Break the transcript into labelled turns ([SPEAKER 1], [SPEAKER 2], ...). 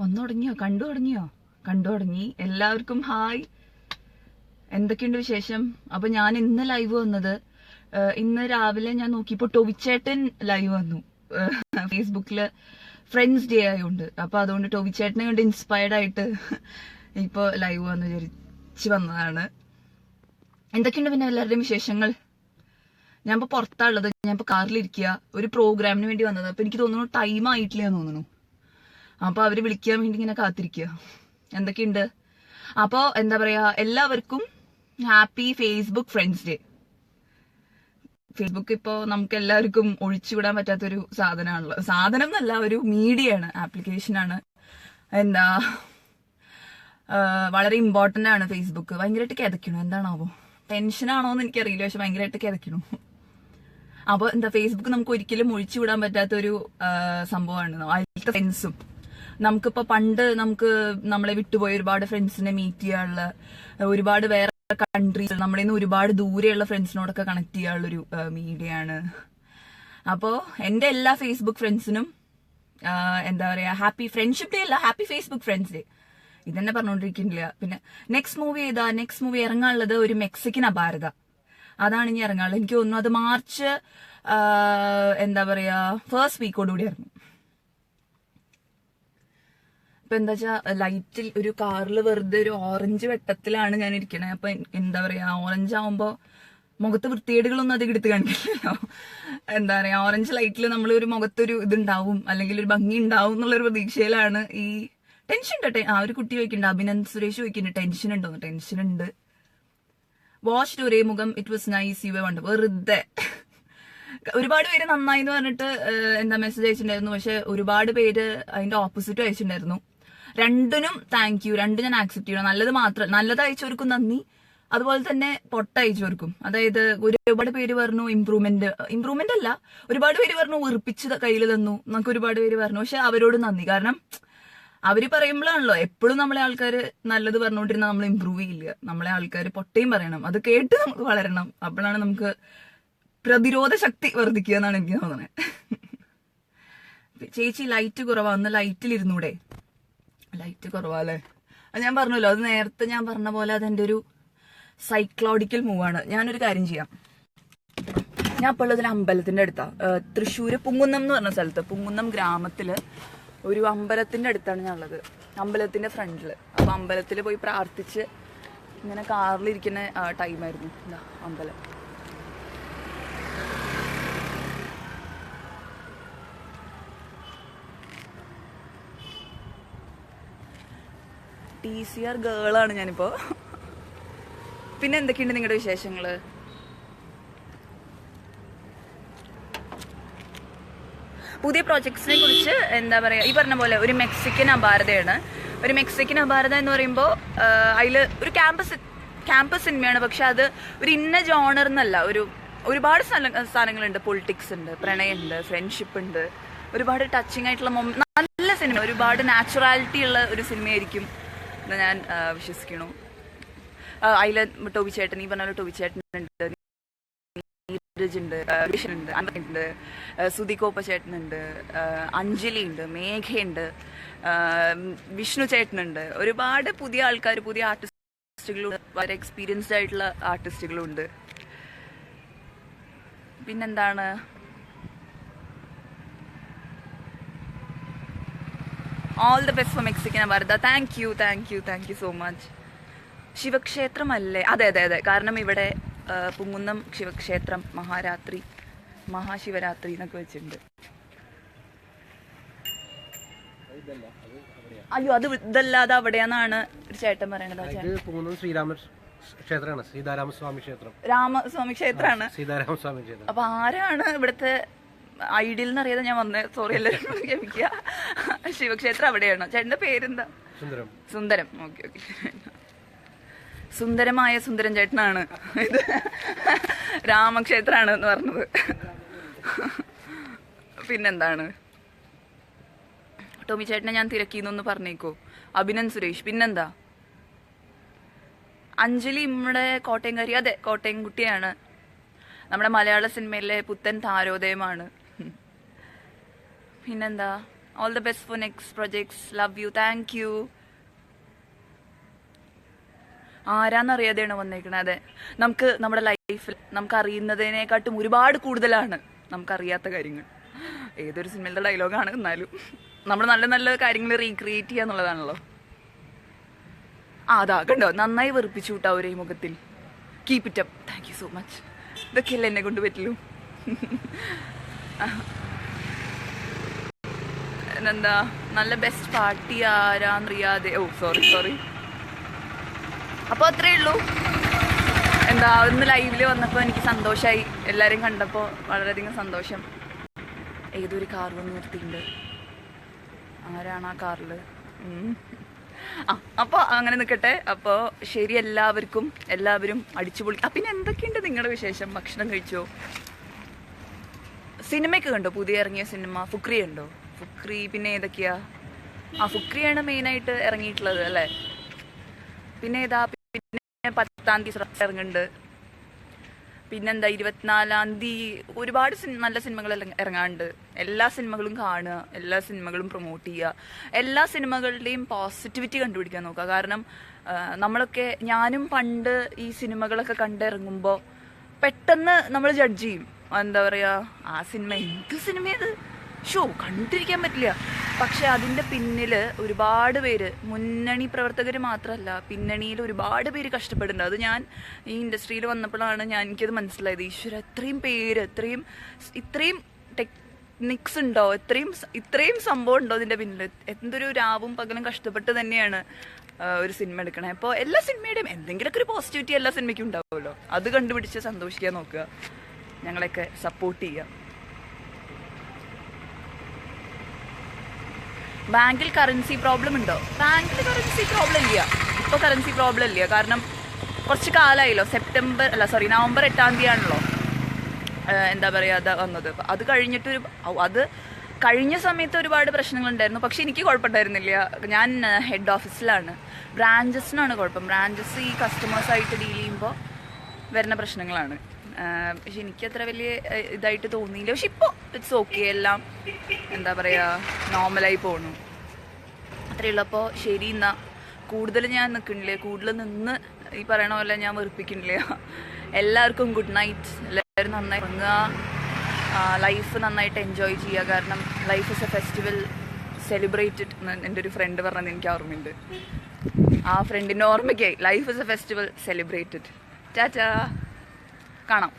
[SPEAKER 1] വന്നു തുടങ്ങിയോ കണ്ടു തുടങ്ങിയോ? കണ്ടു തുടങ്ങി. എല്ലാവർക്കും ഹായ്. എന്തൊക്കെയുണ്ട് വിശേഷം? അപ്പൊ ഞാൻ ഇന്ന് ലൈവ് വന്നത് ഇന്ന് രാവിലെ ഞാൻ നോക്കിയപ്പോ ടൊവിച്ചേട്ടൻ ലൈവ് വന്നു. ഫേസ്ബുക്കിൽ ഫ്രണ്ട്സ് ഡേ ആയതുകൊണ്ട് അപ്പൊ അതുകൊണ്ട് ടൊവിച്ചേട്ടനെ കൊണ്ട് ഇൻസ്പയർഡ് ആയിട്ട് ഇപ്പൊ ലൈവ് വന്ന് വിചാരിച്ച് വന്നതാണ്. എന്തൊക്കെയുണ്ട് പിന്നെ എല്ലാവരുടെയും വിശേഷങ്ങൾ? ഞാൻ ഇപ്പൊ പുറത്താണുള്ളത് ഞാൻ ഇപ്പൊ കാറിലിരിക്കുക ഒരു പ്രോഗ്രാമിന് വേണ്ടി വന്നത്. അപ്പൊ എനിക്ക് തോന്നുന്നു ടൈം ആയിട്ടില്ല തോന്നുന്നു. അപ്പൊ അവർ വിളിക്കാൻ വേണ്ടി ഇങ്ങനെ കാത്തിരിക്കുക എന്തൊക്കെയുണ്ട്? അപ്പോ എന്താ പറയാ എല്ലാവർക്കും happy Facebook friends day Facebook ഇപ്പോ നമുക്ക് എല്ലാവർക്കും ഒഴിച്ചുവിടാൻ പറ്റാത്തൊരു സാധനമാണല്ലോ. സാധനം എന്നല്ല ഒരു മീഡിയ ആണ് ആപ്ലിക്കേഷൻ ആണ് എന്താ വളരെ ഇമ്പോർട്ടന്റ് ആണ് ഫേസ്ബുക്ക് ഭയങ്കരമായിട്ട് കിതയ്ക്കണു? എന്താണാവോ? ടെൻഷനാണോ എന്ന് എനിക്കറിയില്ല പക്ഷെ ഭയങ്കരമായിട്ട് കിതയ്ക്കണു. അപ്പൊ എന്താ ഫേസ്ബുക്ക് നമുക്ക് ഒരിക്കലും ഒഴിച്ചുവിടാൻ പറ്റാത്തൊരു സംഭവമാണ്. അതിലത്തെ ഫ്രണ്ട്സും നമുക്കിപ്പോ പണ്ട് നമുക്ക് നമ്മളെ വിട്ടുപോയ ഒരുപാട് ഫ്രണ്ട്സിനെ മീറ്റ് ചെയ്യാനുള്ള ഒരുപാട് വേറെ കൺട്രീസ് നമ്മുടെ നിന്ന് ഒരുപാട് ദൂരെയുള്ള ഫ്രണ്ട്സിനോടൊക്കെ കണക്ട് ചെയ്യാനുള്ള ഒരു മീഡിയ ആണ് അപ്പോ എന്റെ എല്ലാ ഫേസ്ബുക്ക് ഫ്രണ്ട്സിനും എന്താ പറയാ ഹാപ്പി ഫ്രണ്ട്ഷിപ്പ് ഡേ അല്ല ഹാപ്പി ഫേസ്ബുക്ക് ഫ്രണ്ട്സ് ഡേ ഇതന്നെ പറഞ്ഞുകൊണ്ടിരിക്കുന്നില്ല പിന്നെ നെക്സ്റ്റ് മൂവി ഏതാ? നെക്സ്റ്റ് മൂവി ഇറങ്ങാനുള്ളത് ഒരു മെക്സിക്കൻ അപാരത. അതാണ് ഇനി ഇറങ്ങാനുള്ളത്. എനിക്ക് തോന്നുന്നു അത് മാർച്ച് എന്താ പറയാ ഫസ്റ്റ് വീക്കോടുകൂടി ഇറങ്ങും. ഇപ്പൊ എന്താ വെച്ചാ ലൈറ്റിൽ ഒരു കാറിൽ വെറുതെ ഒരു ഓറഞ്ച് വെട്ടത്തിലാണ് ഞാൻ ഇരിക്കണേ അപ്പൊ എന്താ പറയാ ഓറഞ്ച് ആവുമ്പോ മുഖത്ത് വൃത്തികേടുകളൊന്നും അധികം എടുത്ത് കാണിക്കില്ലല്ലോ. എന്താ പറയാ ഓറഞ്ച് ലൈറ്റിൽ നമ്മൾ ഒരു മുഖത്തൊരു ഇതുണ്ടാവും അല്ലെങ്കിൽ ഒരു ഭംഗി ഉണ്ടാവും എന്നുള്ളൊരു പ്രതീക്ഷയിലാണ് ഈ ടെൻഷൻ ഉണ്ടോ ആ ഒരു കുട്ടി ചോദിക്കുന്നുണ്ട് അഭിനന്ദ് സുരേഷ് ചോദിക്കുന്നുണ്ട് ടെൻഷൻ ഉണ്ടോ ടെൻഷൻ ഉണ്ട് വാഷ് ഒരേ മുഖം ഇറ്റ് വാസ് നൈസ് യു വണ്ട് വെറുതെ. ഒരുപാട് പേര് നന്നായി എന്ന് പറഞ്ഞിട്ട് എന്താ മെസ്സേജ് അയച്ചിട്ടുണ്ടായിരുന്നു. പക്ഷെ ഒരുപാട് പേര് അതിന്റെ ഓപ്പോസിറ്റ് അയച്ചിട്ടുണ്ടായിരുന്നു. രണ്ടിനും താങ്ക് യു രണ്ടും ഞാൻ ആക്സെപ്റ്റ് ചെയ്യണം. നല്ലത് മാത്രം നല്ലത് അയച്ചവർക്കും നന്ദി. അതുപോലെ തന്നെ പൊട്ട അയച്ചവർക്കും അതായത് ഒരുപാട് പേര് പറഞ്ഞു ഇമ്പ്രൂവ്മെന്റ് ഇമ്പ്രൂവ്മെന്റ് അല്ല ഒരുപാട് പേര് പറഞ്ഞു ഉറപ്പിച്ച് കയ്യിൽ തന്നു. നമുക്ക് ഒരുപാട് പേര് പറഞ്ഞു. പക്ഷെ അവരോട് നന്ദി. കാരണം അവർ പറയുമ്പോഴാണല്ലോ എപ്പോഴും നമ്മളെ ആൾക്കാർ നല്ലത് പറഞ്ഞുകൊണ്ടിരുന്ന നമ്മൾ ഇമ്പ്രൂവ് ചെയ്യില്ല. നമ്മളെ ആൾക്കാർ പൊട്ടയും പറയണം. അത് കേട്ട് നമുക്ക് വളരണം. അപ്പോഴാണ് നമുക്ക് പ്രതിരോധ ശക്തി വർദ്ധിക്കുക എന്നാണ് എനിക്ക് തോന്നുന്നത്. ചേച്ചി ലൈറ്റ് കുറവാ. ലൈറ്റിൽ ഇരുന്നൂടെ. ലൈറ്റ് കുറവാല്ലേ? അത് ഞാൻ പറഞ്ഞല്ലോ അത് നേരത്തെ ഞാൻ പറഞ്ഞ പോലെ അതെന്റെ ഒരു സൈക്ലോഡിക്കൽ മൂവാണ് ഞാനൊരു കാര്യം ചെയ്യാം. ഞാൻ ഇപ്പോൾ ഉള്ളതിൽ അമ്പലത്തിന്റെ അമ്പലത്തിന്റെ അടുത്താ. ഏഹ് തൃശ്ശൂര് പുങ്ങുന്നം എന്ന് പറഞ്ഞ സ്ഥലത്ത് പുങ്ങുന്നം ഗ്രാമത്തിൽ ഒരു അമ്പലത്തിന്റെ അടുത്താണ് ഞാൻ ഉള്ളത് അമ്പലത്തിന്റെ ഫ്രണ്ടിൽ അപ്പൊ അമ്പലത്തിൽ പോയി പ്രാർത്ഥിച്ച് ഇങ്ങനെ കാറിലിരിക്കുന്ന ടൈമായിരുന്നു അമ്പലം. ടി സി ആർ ഗേളാണ് ഞാനിപ്പോ. പിന്നെ എന്തൊക്കെയുണ്ട് നിങ്ങളുടെ വിശേഷങ്ങൾ? പുതിയ പ്രോജക്ട്സിനെ കുറിച്ച് എന്താ പറയാ ഈ പറഞ്ഞ പോലെ ഒരു മെക്സിക്കൻ അപാരതയാണ്. ഒരു മെക്സിക്കൻ അപാരത എന്ന് പറയുമ്പോൾ അതിൽ ഒരു ക്യാമ്പസ് ക്യാമ്പസ് സിനിമയാണ്. പക്ഷെ അത് ഒരു ഇന്ന ജോണർ എന്നല്ല. ഒരു ഒരുപാട് സ്ഥാനങ്ങളുണ്ട്. പൊളിറ്റിക്സ് ഉണ്ട് പ്രണയമുണ്ട് ഫ്രണ്ട്ഷിപ്പ് ഉണ്ട്. ഒരുപാട് ടച്ചിങ് ആയിട്ടുള്ള നല്ല സിനിമ. ഒരുപാട് നാച്ചുറാലിറ്റി ഉള്ള ഒരു സിനിമയായിരിക്കും എന്ന് ഞാൻ വിശ്വസിക്കുന്നു അതിൽ ടോബി ചേട്ടൻ ഈ പറഞ്ഞ ടോബി ചേട്ടൻ ഉണ്ട് ഉണ്ട് ഉണ്ട് സുധികോപ്പ ചേട്ടനുണ്ട് അഞ്ജലി ഉണ്ട് മേഘയുണ്ട് വിഷ്ണു ചേട്ടനുണ്ട്. ഒരുപാട് പുതിയ ആൾക്കാർ പുതിയ ആർട്ടിസ്റ്റുകളും വളരെ എക്സ്പീരിയൻസ്ഡ് ആയിട്ടുള്ള ആർട്ടിസ്റ്റുകളും ഉണ്ട് പിന്നെന്താണ്? All the best for Mexican Bharatha thank you thank you thank you so much ശിവക്ഷേത്രമല്ലേ? അതെ അതെ അതെ. കാരണം ഇവിടെ പുങ്ങുന്നം ശിവക്ഷേത്രം മഹാരാത്രി മഹാശിവരാത്രി എന്നൊക്കെ വെച്ചിട്ടുണ്ട്. അയ്യോ അത് ഇതല്ലാതെ അവിടെയാന്നാണ് ഒരു ചേട്ടൻ പറയണത്
[SPEAKER 2] ശ്രീരാമ ക്ഷേത്രമാണ് സീതാരാമസ്വാമി ക്ഷേത്രം.
[SPEAKER 1] രാമസ്വാമി ക്ഷേത്രമാണ്.
[SPEAKER 2] സീതാരാമസ്വാമി ക്ഷേത്രം.
[SPEAKER 1] അപ്പൊ ആരാണ് ഇവിടുത്തെ ഐഡിയൽ എന്നറിയാതെ ഞാൻ വന്നത് സോറി എല്ലാവരും ക്ഷമിക്കുക. ശിവക്ഷേത്രം അവിടെയാണ്? ചേട്ടന്റെ പേരെന്താ?
[SPEAKER 2] സുന്ദരം.
[SPEAKER 1] ഓക്കെ ഓക്കെ സുന്ദരമായ സുന്ദരൻ ചേട്ടനാണ്. ഇത് രാമക്ഷേത്രാണ് എന്ന് പറഞ്ഞത്. പിന്നെന്താണ്? ടോമി ചേട്ടനെ ഞാൻ തിരക്കിന്നൊന്ന് പറഞ്ഞേക്കോ. അഭിനൻ സുരേഷ്. പിന്നെന്താ? അഞ്ജലി നമ്മുടെ കോട്ടയംകാരി. അതെ കോട്ടയം കുട്ടിയാണ് നമ്മുടെ മലയാള സിനിമയിലെ പുത്തൻ താരോദയമാണ്. പിന്നെന്താ? All the best for next projects love you thank you ആരാന്നറിയാതെയാണ് വന്നേക്കുന്നത് അതെ നമുക്ക് നമ്മുടെ ലൈഫിൽ നമുക്ക് അറിയുന്നതിനെക്കാട്ടും ഒരുപാട് കൂടുതലാണ് നമുക്കറിയാത്ത കാര്യങ്ങൾ. ഏതൊരു സിനിമയിലെ ഡയലോഗാണ് എന്നാലും. നമ്മൾ നല്ല നല്ല കാര്യങ്ങൾ റീക്രിയേറ്റ് ചെയ്യുക എന്നുള്ളതാണല്ലോ അതാ കണ്ടോ? നന്നായി വെറുപ്പിച്ചു വിട്ടാ ഒരേ മുഖത്തിൽ. Keep it up thank you so much ഇതൊക്കെയല്ലേ എന്നെ കൊണ്ട് പറ്റുള്ളൂ എന്താ നല്ല ബെസ്റ്റ് പാർട്ടി ആരാന്നറിയാതെ ഓ സോറി സോറി അപ്പോൾ അത്രേ ഉള്ളൂ. എന്താ ഒന്ന് ലൈവിൽ വന്നപ്പോൾ എനിക്ക് സന്തോഷമായി എല്ലാവരെയും കണ്ടപ്പോൾ വളരെയധികം സന്തോഷം. ഏതൊരു കാർ വന്ന് നിർത്തിയിട്ടുണ്ട്. ആരാണ് ആ കാറിൽ ആ അപ്പോൾ അങ്ങനെ നിൽക്കട്ടെ അപ്പോൾ ശരി എല്ലാവർക്കും എല്ലാവരും അടിച്ചുപൊളി പിന്നെ എന്തൊക്കെയുണ്ട് നിങ്ങളുടെ വിശേഷം? ഭക്ഷണം കഴിച്ചോ? സിനിമയൊക്കെ കണ്ടോ? പുതിയ ഇറങ്ങിയ സിനിമ? ഫുക്രി ഉണ്ടോ ഫുക്രി പിന്നെ ഏതൊക്കെയാ? ആ ഫുക്രിയാണ് മെയിനായിട്ട് ഇറങ്ങിയിട്ടുള്ളത് അല്ലേ? പിന്നെ ഏതാ? പിന്നെ പത്താം തീയതി ഇറങ്ങുന്നുണ്ട്. പിന്നെന്താ? ഇരുപത്തിനാലാം തീയതി ഒരുപാട് നല്ല സിനിമകൾ ഇറങ്ങാണ്ട് എല്ലാ സിനിമകളും കാണുക എല്ലാ സിനിമകളും പ്രൊമോട്ട് ചെയ്യുക എല്ലാ സിനിമകളുടെയും പോസിറ്റിവിറ്റി കണ്ടുപിടിക്കാൻ നോക്കുക. കാരണം നമ്മളൊക്കെ ഞാനും പണ്ട് ഈ സിനിമകളൊക്കെ കണ്ടിറങ്ങുമ്പോൾ പെട്ടെന്ന് നമ്മൾ ജഡ്ജ് ചെയ്യും. എന്താ പറയുക ആ സിനിമ എന്ത് സിനിമയത് ഷോ കണ്ടിരിക്കാൻ പറ്റില്ല. പക്ഷെ അതിന്റെ പിന്നിൽ ഒരുപാട് പേര് മുന്നണി പ്രവർത്തകർ മാത്രമല്ല പിന്നണിയിൽ ഒരുപാട് പേര് കഷ്ടപ്പെടുന്നുണ്ട്. അത് ഞാൻ ഈ ഇൻഡസ്ട്രിയിൽ വന്നപ്പോഴാണ് ഞാൻ എനിക്കത് മനസ്സിലായത്. ഈശ്വര ഇത്രയും പേര് ഇത്രയും ഇത്രയും ടെക്നിക്സ് ഉണ്ടോ? ഇത്രയും ഇത്രയും സംഭവം ഉണ്ടോ ഇതിന്റെ പിന്നിൽ എന്തൊരു രാവും പകലും കഷ്ടപ്പെട്ട് തന്നെയാണ് ഒരു സിനിമ എടുക്കണേ. അപ്പോൾ എല്ലാ സിനിമയുടെയും എന്തെങ്കിലുമൊക്കെ ഒരു പോസിറ്റിവിറ്റി എല്ലാ സിനിമയ്ക്കും ഉണ്ടാവുമല്ലോ. അത് കണ്ടുപിടിച്ച് സന്തോഷിക്കാൻ നോക്കുക. ഞങ്ങളെയൊക്കെ സപ്പോർട്ട് ചെയ്യുക. ബാങ്കിൽ കറൻസി പ്രോബ്ലം ഉണ്ടോ? ബാങ്കിൽ കറൻസി പ്രോബ്ലം ഇല്ല. ഇപ്പോൾ കറൻസി പ്രോബ്ലം ഇല്ല. കാരണം കുറച്ച് കാലമായല്ലോ സെപ്റ്റംബർ അല്ല സോറി നവംബർ എട്ടാം തീയതി ആണല്ലോ എന്താ പറയുക അത് വന്നത്. അത് കഴിഞ്ഞിട്ടൊരു അത് കഴിഞ്ഞ സമയത്ത് ഒരുപാട് പ്രശ്നങ്ങളുണ്ടായിരുന്നു. പക്ഷെ എനിക്ക് കുഴപ്പമുണ്ടായിരുന്നില്ല. ഞാൻ ഹെഡ് ഓഫീസിലാണ് ബ്രാഞ്ചസിനാണ് കുഴപ്പം. ബ്രാഞ്ചസ് ഈ കസ്റ്റമേഴ്സായിട്ട് ഡീൽ ചെയ്യുമ്പോൾ വരുന്ന പ്രശ്നങ്ങളാണ്. പക്ഷെ എനിക്ക് അത്ര വലിയ ഇതായിട്ട് തോന്നിയില്ല. പക്ഷെ ഇപ്പോൾ ഇറ്റ്സ് ഓക്കെ എല്ലാം എന്താ പറയുക നോർമലായി പോണു. അത്രയേ ഉള്ളൂ. അപ്പോൾ ശരി എന്നാ കൂടുതൽ ഞാൻ നിൽക്കണില്ലേ കൂടുതൽ നിന്ന് ഈ പറയണ പോലെ ഞാൻ വെറുപ്പിക്കണില്ല എല്ലാവർക്കും ഗുഡ് നൈറ്റ് എല്ലാവരും നന്നായി ഉറങ്ങുക. ലൈഫ് നന്നായിട്ട് എൻജോയ് ചെയ്യുക. കാരണം life is a festival celebrated എന്റെ ഒരു ഫ്രണ്ട് പറഞ്ഞത് എനിക്ക് ഓർമ്മയുണ്ട്. ആ ഫ്രണ്ടിന്റെ ഓർമ്മയ്ക്കായി. Life is a festival celebrated ചാച്ചാ കാണാം